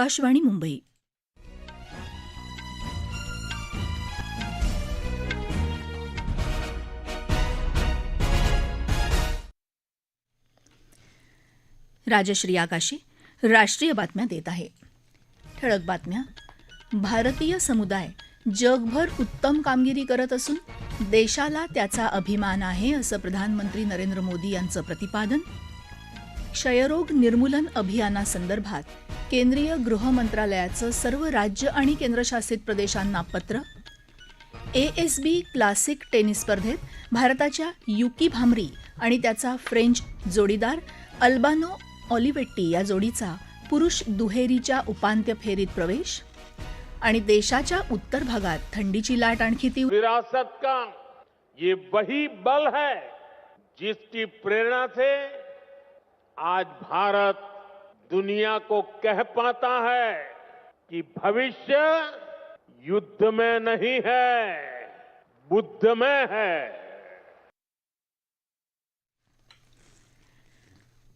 आकाशवाणी मुंबई. राजश्री आकाशी राष्ट्रीय बातम्या देत आहे. ठळक बातम्या. भारतीय समुदाय जगभर उत्तम कामगिरी करत असून देशाला त्याचा अभिमान आहे असं प्रधानमंत्री नरेंद्र मोदी यांचं प्रतिपादन क्षयरोग निर्मूलन अभियानासंदर्भात केंद्रीय गृह मंत्रालयाचं सर्व राज्य आणि केंद्रशासित प्रदेशांना पत्र एएसबी क्लासिक टेनिस स्पर्धेत भारताच्या युकी भामरी आणि त्याचा फ्रेंच जोडीदार अल्बानो ऑलिवेट्टी या जोडीचा पुरुष दुहेरीच्या उपांत्य फेरीत प्रवेश आणि देशाच्या उत्तर भागात थंडीची लाट आणखी तीव्र विरासत का? ये वही बल है जिसकी प्रेरणा से आज भारत दुनिया को कह पाता है कि भविष्य युद्ध में नहीं है बुद्ध में है।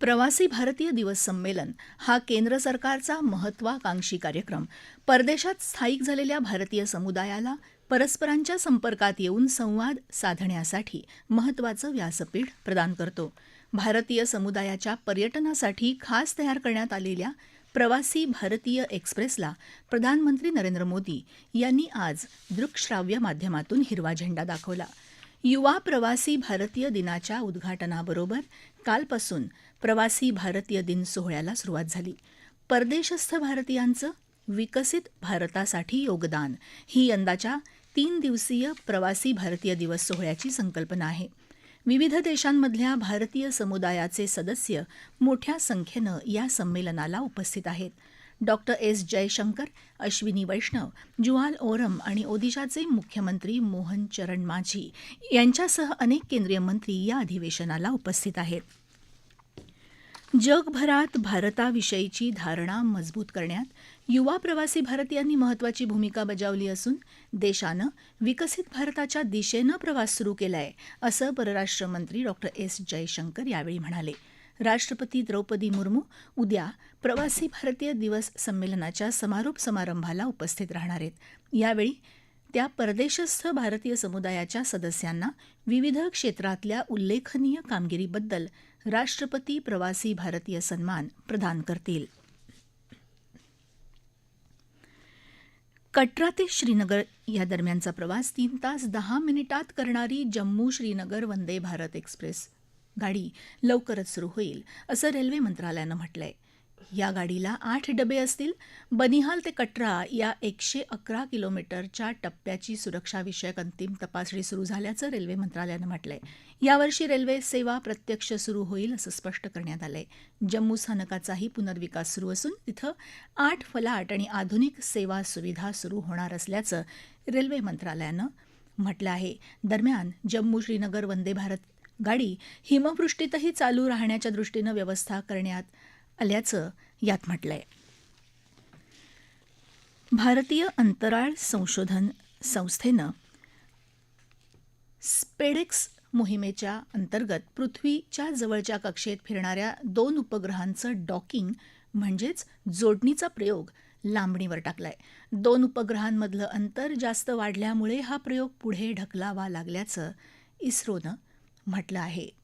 प्रवासी भारतीय दिवस संमेलन हा केंद्र सरकारचा महत्वाकांक्षी कार्यक्रम. परदेशात स्थायिक झालेल्या भारतीय समुदायाला परस्परांच्या संपर्कात येऊन संवाद साधण्यासाठी महत्वाचं व्यासपीठ प्रदान करतो. भारतीय समुदायाच्या पर्यटनासाठी खास तयार करण्यात आलेल्या प्रवासी भारतीय एक्सप्रेसला प्रधानमंत्री नरेंद्र मोदी यांनी आज दृकश्राव्य माध्यमातून हिरवा झेंडा दाखवला. युवा प्रवासी भारतीय दिनाच्या उद्घाटनाबरोबर कालपासून प्रवासी भारतीय दिन सोहळ्याला सुरुवात झाली. परदेशस्थ भारतीयांचं विकसित भारतासाठी योगदान ही यंदाच्या तीन दिवसीय प्रवासी भारतीय दिवस सोहळ्याची संकल्पना आहे. विविध देशांमधल्या भारतीय समुदायाचे सदस्य मोठ्या संख्येनं या संमेलनाला उपस्थित आहेत. Doctor S. जयशंकर अश्विनी वैष्णव जुआल ओरम आणि ओदिशाचे मुख्यमंत्री मोहन चरण माझी यांच्यासह अनेक केंद्रीय मंत्री या अधिवेशनाला उपस्थित आहेत. जगभरात भारताविषयीची धारणा मजबूत करण्यात युवा प्रवासी भारतीयांनी महत्वाची भूमिका बजावली असून देशानं विकसित भारताच्या दिशेनं प्रवास सुरू केलाय असं परराष्ट्र मंत्री डॉक्टर एस. जयशंकर यावेळी म्हणाले. राष्ट्रपती द्रौपदी मुर्मू उद्या प्रवासी भारतीय दिवस संमेलनाच्या समारोप समारंभाला उपस्थित राहणार आहेत. यावेळी त्या परदेशस्थ भारतीय समुदायाच्या सदस्यांना विविध क्षेत्रातल्या उल्लेखनीय कामगिरीबद्दल राष्ट्रपती प्रवासी भारतीय सन्मान प्रदान करतील. कटरा ते श्रीनगर या दरम्यानचा प्रवास तीन तास दहा मिनिटात करणारी जम्मू श्रीनगर वंदे भारत एक्सप्रेस. गाडी लवकरच सुरू होईल असं रेल्वे मंत्रालयानं म्हटलं आहे या गाडीला आठ डबे असतील. बनिहाल ते कटरा या एकशे अकरा किलोमीटरच्या टप्प्याची सुरक्षाविषयक अंतिम तपासणी सुरू झाल्याचं रेल्वे मंत्रालयानं म्हटलंय. यावर्षी रेल्वे सेवा प्रत्यक्ष सुरू होईल असं स्पष्ट करण्यात आलंय. जम्मू स्थानकाचाही पुनर्विकास सुरू असून तिथं आठ फलाट आणि आधुनिक सेवा सुविधा सुरू होणार असल्याचं रेल्वे मंत्रालयानं म्हटलं आहे. दरम्यान जम्मू श्रीनगर वंदे भारत गाडी हिमवृष्टीतही चालू राहण्याच्या दृष्टीनं व्यवस्था करण्यात आल्याचं यात म्हटलंय. भारतीय अंतराळ संशोधन संस्थेनं स्पेडेक्स मोहिमेच्या अंतर्गत पृथ्वीच्या जवळच्या कक्षेत फिरणाऱ्या दोन उपग्रहांचं डॉकिंग म्हणजेच जोडणीचा प्रयोग लांबणीवर टाकलाय. दोन उपग्रहांमधलं अंतर जास्त वाढल्यामुळे हा प्रयोग पुढे ढकलावा लागल्याचं इस्रोनं म्हटलं आहे.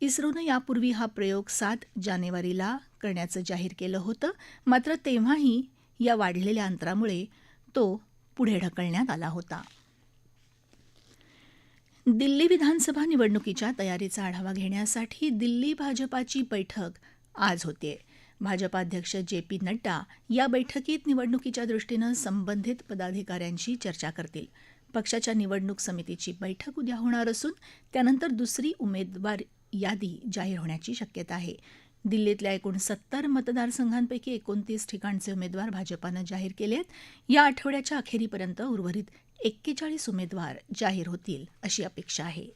इस्रोनं यापूर्वी हा प्रयोग सात जानेवारीला करण्याचं जाहीर केलं होतं. मात्र तेव्हाही या वाढलेल्या अंतरामुळे तो पुढे ढकलण्यात आला होता. दिल्ली विधानसभा निवडणुकीच्या तयारीचा आढावा घेण्यासाठी दिल्ली भाजपाची बैठक आज होते. भाजपाध्यक्ष जे पी नड्डा या बैठकीत निवडणुकीच्या दृष्टीनं संबंधित पदाधिकाऱ्यांशी चर्चा करतील. पक्षाच्या निवडणूक समितीची बैठक उद्या होणार असून त्यानंतर दुसरी उमेदवार यादी जाहीर होण्याची शक्यता आहे. दिल्लीतल्या एकूण सत्तर मतदारसंघांपैकी एकोणतीस ठिकाणचे उमेदवार भाजपानं जाहीर केले आहेत या आठवड्याच्या अखेरीपर्यंत उर्वरित एक्केचाळीस उमेदवार जाहीर होतील अशी अपेक्षा आहे.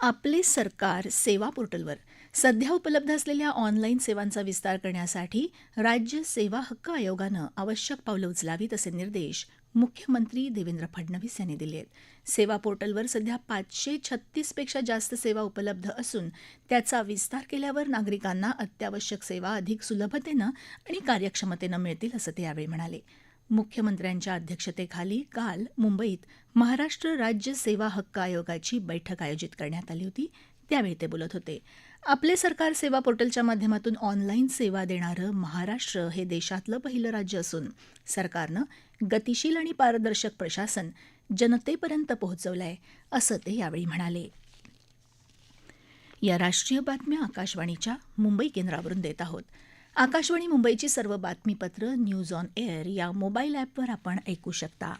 आपले सरकार सेवा पोर्टलवर. सध्या उपलब्ध असलेल्या ऑनलाईन सेवांचा विस्तार करण्यासाठी राज्य सेवा हक्क आयोगानं आवश्यक पावलं उचलावीत असे निर्देश मुख्यमंत्री देवेंद्र फडणवीस यांनी दिली आहेत. सेवा पोर्टलवर सध्या पाचशे छत्तीसपेक्षा जास्त सेवा उपलब्ध असून त्याचा विस्तार केल्यावर नागरिकांना अत्यावश्यक सेवा अधिक सुलभतेनं आणि कार्यक्षमतेनं मिळतील असं ते यावेळी म्हणाले. मुख्यमंत्र्यांच्या अध्यक्षतेखाली काल मुंबईत महाराष्ट्र राज्य सेवा हक्क आयोगाची बैठक आयोजित करण्यात आली होती. त्यावेळी ते बोलत होते. आपले सरकार सेवा पोर्टलच्या माध्यमातून ऑनलाईन सेवा देणारं महाराष्ट्र हे देशातलं पहिलं राज्य असून सरकारनं गतिशील आणि पारदर्शक प्रशासन जनतेपर्यंत पोहोचवलं आहे असं ते यावेळी म्हणाले. या राष्ट्रीय बातम्या आकाशवाणीच्या मुंबई केंद्रावरून देत आहोत. आकाशवाणी मुंबईची सर्व बातमीपत्र न्यूज ऑन एअर या मोबाईल ॲपवर आपण ऐकू शकता.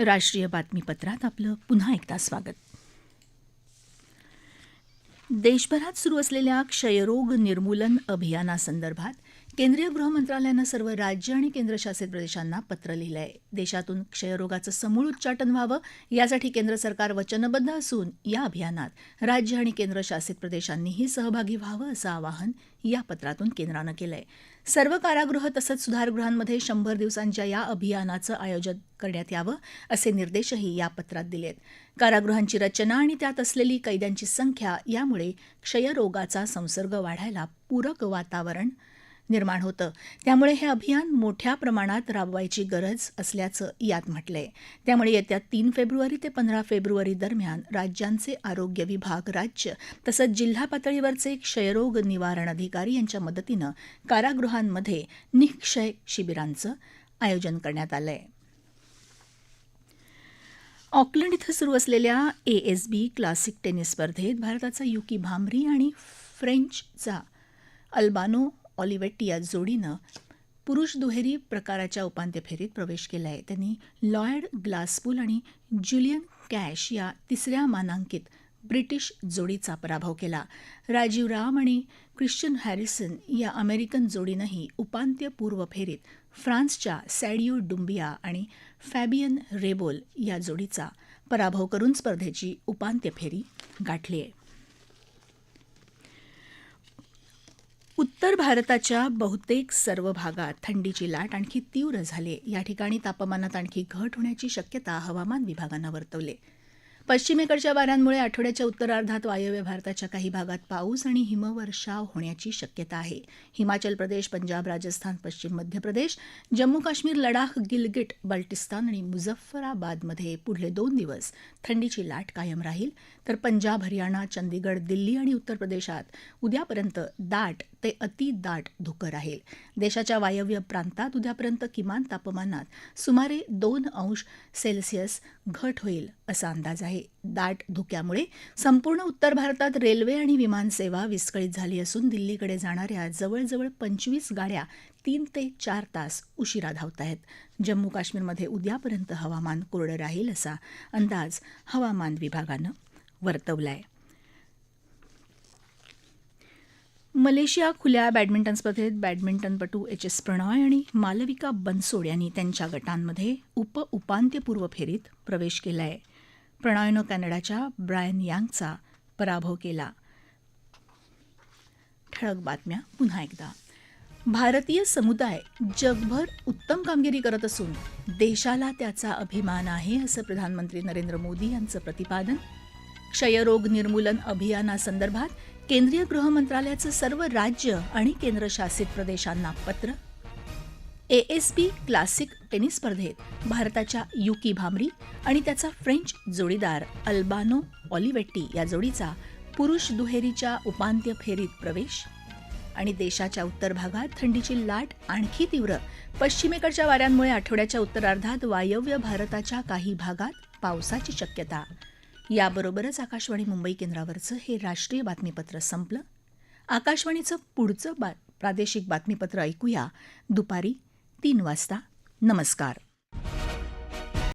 राष्ट्रीय बातमीपत्रात आपलं पुन्हा एकदा स्वागत. देशभरात सुरू असलेल्या क्षयरोग निर्मूलन अभियानासंदर्भात केंद्रीय गृहमंत्रालयानं सर्व राज्य आणि केंद्रशासित प्रदेशांना पत्र लिहिलं आहे देशातून क्षयरोगाचं समूळ उच्चाटन व्हावं यासाठी केंद्र सरकार वचनबद्ध असून या अभियानात राज्य आणि केंद्रशासित प्रदेशांनीही सहभागी व्हावं असं आवाहन या पत्रातून केंद्रानं केलं आहे सर्व कारागृह तसंच सुधारगृहांमध्ये शंभर दिवसांच्या या अभियानाचं आयोजन करण्यात यावं असे निर्देशही या पत्रात दिलेत कारागृहांची रचना आणि त्यात असलेली कैद्यांची संख्या यामुळे क्षयरोगाचा संसर्ग वाढायला पूरक वातावरण निर्माण होतं. त्यामुळे हे अभियान मोठ्या प्रमाणात राबवायची गरज असल्याचं यात म्हटलंय. त्यामुळे येत्या तीन फेब्रुवारी ते पंधरा फेब्रुवारी दरम्यान राज्यांचे आरोग्य विभाग राज्य तसंच जिल्हा पातळीवरचे क्षयरोग निवारण अधिकारी यांच्या मदतीनं कारागृहांमध्ये निक्षय शिबिरांचं आयोजन करण्यात आलं आहे ऑकलंड इथं सुरू असलेल्या A S B classic tennis स्पर्धेत भारताचा युकी भांबरी आणि फ्रेंचचा अल्बानो ऑलिवेट्टी या जोडीनं पुरुष दुहेरी प्रकाराच्या उपांत्य फेरीत प्रवेश केला आहे त्यांनी लॉयड ग्लासपूल आणि ज्युलियन कॅश या तिसऱ्या मानांकित ब्रिटिश जोडीचा पराभव केला. राजीव राम आणि ख्रिश्चन हॅरिसन या अमेरिकन जोडीनंही उपांत्यपूर्व फेरीत फ्रान्सच्या सॅडिओ डुंबिया आणि फॅबियन रेबोल या जोडीचा पराभव करून स्पर्धेची उपांत्य फेरी गाठली आहे उत्तर भारताच्या बहुतेक सर्व भागात थंडीची लाट आणखी तीव्र झाली. या ठिकाणी तापमानात आणखी घट होण्याची शक्यता हवामान विभागानं वर्तवली. पश्चिमेकडच्या वाऱ्यांमुळे आठवड्याच्या उत्तरार्धात वायव्य भारताच्या काही भागात पाऊस आणि हिमवर्षाव होण्याची शक्यता आहे. हिमाचल प्रदेश पंजाब राजस्थान पश्चिम मध्य प्रदेश जम्मू काश्मीर लडाख गिलगिट बल्टिस्तान आणि मुझफ्फराबादमध्ये पुढले दोन दिवस थंडीची लाट कायम राहील. तर पंजाब हरियाणा चंदीगड दिल्ली आणि उत्तर प्रदेशात उद्यापर्यंत दाट ते अति दाट धुकं राहील. देशाच्या वायव्य प्रांतात उद्यापर्यंत किमान तापमानात सुमारे दोन अंश सेल्सिअस घट होईल असा अंदाज आहे. दाट धुक्यामुळे संपूर्ण उत्तर भारतात रेल्वे आणि विमानसेवा विस्कळीत झाली असून दिल्लीकडे जाणाऱ्या जवळजवळ पंचवीस गाड्या तीन ते चार तास उशिरा धावत आहेत जम्मू काश्मीरमध्ये उद्यापर्यंत हवामान कोरडं राहील असा अंदाज हवामान विभागानं वर्तवला आहे मलेशिया खुल्या बॅडमिंटन स्पर्धेत बॅडमिंटनपटू एच एस प्रणॉय आणि मालविका बनसोड यांनी त्यांच्या गटांमध्ये उप उपांत्यपूर्व फेरीत प्रवेश केला आहे प्रणॉयनं कॅनडाच्या ब्रायन यांगचा पराभव केला. ठळक बातम्या पुन्हा एकदा. भारतीय समुदाय जगभर उत्तम कामगिरी करत असून देशाला त्याचा अभिमान आहे असं प्रधानमंत्री नरेंद्र मोदी यांचं प्रतिपादन. क्षयरोग निर्मूलन अभियानासंदर्भात केंद्रीय गृहमंत्रालयाचं सर्व राज्य आणि केंद्रशासित प्रदेशांना पत्र एएसबी क्लासिक टेनिस स्पर्धेत भारताच्या युकी भामरी आणि त्याचा फ्रेंच जोडीदार अल्बानो ऑलिवेट्टी या जोडीचा पुरुष दुहेरीच्या उपांत्य फेरीत प्रवेश आणि देशाच्या उत्तर भागात थंडीची लाट आणखी तीव्र पश्चिमेकडच्या वाऱ्यांमुळे आठवड्याच्या उत्तरार्धात वायव्य भारताच्या काही भागात पावसाची शक्यता. याबरोबरच आकाशवाणी मुंबई केंद्रावरचं हे राष्ट्रीय बातमीपत्र संपलं. आकाशवाणीचं पुढचं बा प्रादेशिक बातमीपत्र ऐकूया. दुपारी तीन वाजता. नमस्कार.